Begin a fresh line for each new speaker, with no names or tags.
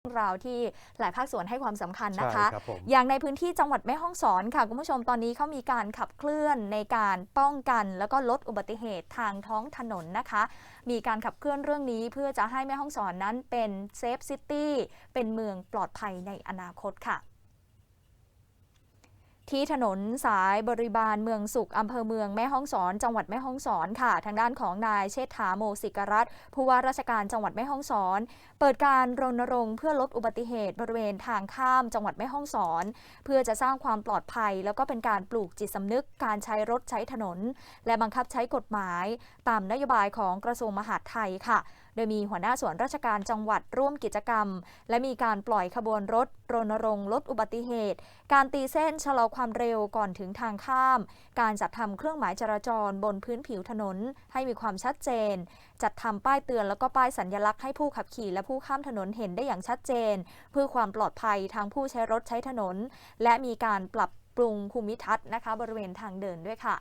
เรื่องราวที่หลายภาคส่วนให้ความสำคัญนะคะ
ใช่ครับผม
อย่างในพื้นที่จังหวัดแม่ฮ่องสอนค่ะคุณผู้ชมตอนนี้เขามีการขับเคลื่อนในการป้องกัน แล้วก็ลดอุบัติเหตุทางท้องถนนนะคะ มีการขับเคลื่อนเรื่องนี้เพื่อจะให้แม่ฮ่องสอนนั้นเป็นเซฟซิตี้เป็นเมืองปลอดภัยในอนาคตค่ะ ที่ถนนสายบริบาลเมืองสุขอำเภอเมืองแม่ฮ่องสอน จังหวัดแม่ฮ่องสอนค่ะ ทางด้านของนายเชษฐาโมสิกรัตน์ผู้ว่าราชการจังหวัดแม่ฮ่องสอน เปิดการรณรงค์เพื่อลดอุบัติเหตุบริเวณทางข้ามจังหวัดแม่ฮ่องสอน เพื่อจะสร้างความปลอดภัย แล้วก็เป็นการปลูกจิตสำนึกการใช้รถใช้ถนน และบังคับใช้กฎหมาย ตามนโยบายของกระทรวงมหาดไทยค่ะ ดยมีหัวหน้าส่วนราชการจังหวัดร่วมกิจกรรม และมีการปล่อยขบวนรถรณรงค์ลดอุบัติเหตุ การตีเส้นชะลอความเร็วก่อนถึงทางข้าม การจัดทำเครื่องหมายจราจรบนพื้นผิวถนนให้มีความชัดเจน จัดทำป้ายเตือนแล้วก็ป้ายสัญญลักษณ์ให้ผู้ขับขี่และผู้ข้ามถนนเห็นได้อย่างชัดเจน เพื่อความปลอดภัยทางผู้ใช้รถใช้ถนน และมีการปรับปรุงภูมิทัศน์นะคะ บริเวณทางเดินด้วยค่ะ